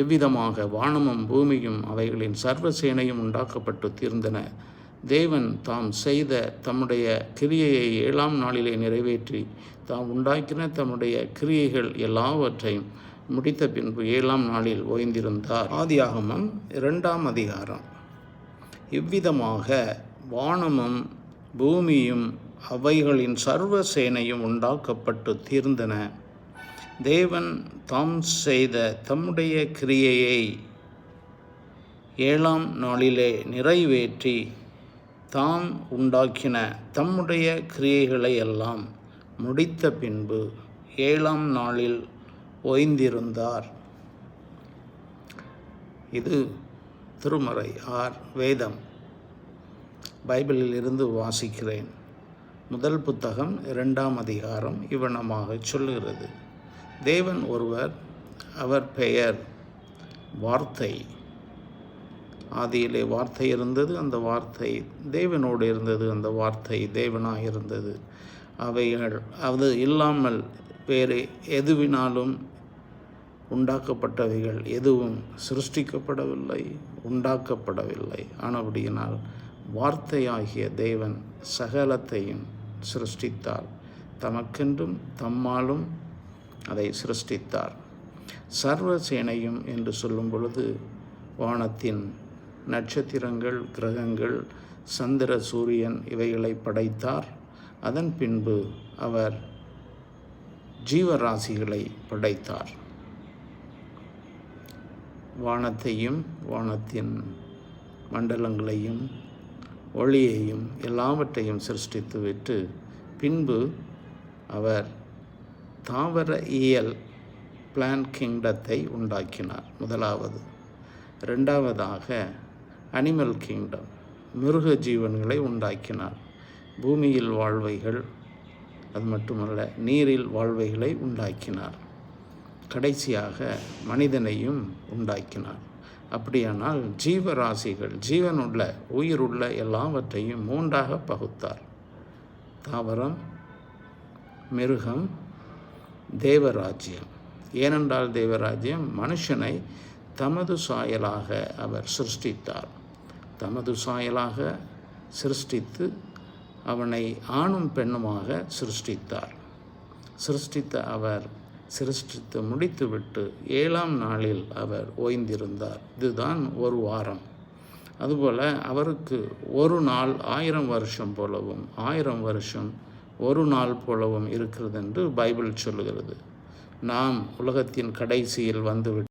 இவ்விதமாக வானமும் பூமியும் அவைகளின் சர்வசேனையும் உண்டாக்கப்பட்டு தீர்ந்தன. தேவன் தாம் செய்த தம்முடைய கிரியையை ஏழாம் நாளிலே நிறைவேற்றி தாம் உண்டாக்கின தம்முடைய கிரியைகள் எல்லாவற்றையும் முடித்த பின்பு ஏழாம் நாளில் ஓய்ந்திருந்தார். ஆதியாகமம் இரண்டாம் அதிகாரம். இவ்விதமாக வானமும் பூமியும் அவைகளின் சர்வ சேனையும் உண்டாக்கப்பட்டு தீர்ந்தன. தேவன் தாம் செய்த தம்முடைய கிரியையை ஏழாம் நாளிலே நிறைவேற்றி தாம் உண்டாக்கின தம்முடைய கிரியைகளை எல்லாம் முடித்த பின்பு ஏழாம் நாளில் ஓய்ந்திருந்தார். இது திருமறை ஆர். வேதம். பைபிளில் இருந்து வாசிக்கிறேன். முதல் புத்தகம் இரண்டாம் அதிகாரம் இவ்வனமாக சொல்லுகிறது. தேவன் ஒருவர் அவர் பெயர் வார்த்தை. ஆதியிலே வார்த்தை இருந்தது அந்த வார்த்தை தேவனோடு இருந்தது அந்த வார்த்தை தேவனாக இருந்தது. அவைகள் அது இல்லாமல் வேறு எதுவினாலும் உண்டாக்கப்பட்டவைகள் எதுவும் சிருஷ்டிக்கப்படவில்லை உண்டாக்கப்படவில்லை. ஆனபடியினால் வார்த்தையாகிய தேவன் சகலத்தையும் சிருஷ்டித்தார். தமக்கென்றும் தம்மாலும் அதை சிருஷ்டித்தார். சர்வசேனையும் என்று சொல்லும் பொழுது வானத்தின் நட்சத்திரங்கள் கிரகங்கள் சந்திர சூரியன் இவைகளை படைத்தார். அதன் பின்பு அவர் ஜீவராசிகளை படைத்தார். வானத்தையும் வானத்தின் மண்டலங்களையும் ஒளியையும் எல்லாவற்றையும் சிருஷ்டித்துவிட்டு பின்பு அவர் தாவர இயல் பிளான் கிங்டத்தை உண்டாக்கினார். முதலாவது. ரெண்டாவதாக அனிமல் கிங்டம் மிருக ஜீவன்களை உண்டாக்கினார். பூமியில் வாழ்வைகள் அது மட்டுமல்ல நீரில் வாழ்வைகளை உண்டாக்கினார். கடைசியாக மனிதனையும் உண்டாக்கினார். அப்படியானால் ஜீவராசிகள் ஜீவனுள்ள உயிருள்ள எல்லாவற்றையும் மூன்றாக பகுத்தார். தாவரம் மிருகம் தேவராஜ்யம். ஏனென்றால் தேவராஜ்யம் மனுஷனை தமது சாயலாக அவர் சிருஷ்டித்தார். தமது சாயலாக சிருஷ்டித்து அவனை ஆணும் பெண்ணுமாக சிருஷ்டித்தார். சிருஷ்டித்த அவர் சிருஷ்டித்து முடித்துவிட்டு ஏழாம் நாளில் அவர் ஓய்ந்திருந்தார். இதுதான் ஒரு வாரம். அதுபோல் அவருக்கு ஒரு நாள் ஆயிரம் வருஷம் போலவும் ஆயிரம் வருஷம் ஒரு நாள் போலவும் இருக்கிறது என்று பைபிள் சொல்லுகிறது. நாம் உலகத்தின் கடைசியில் வந்துவிட்டோம்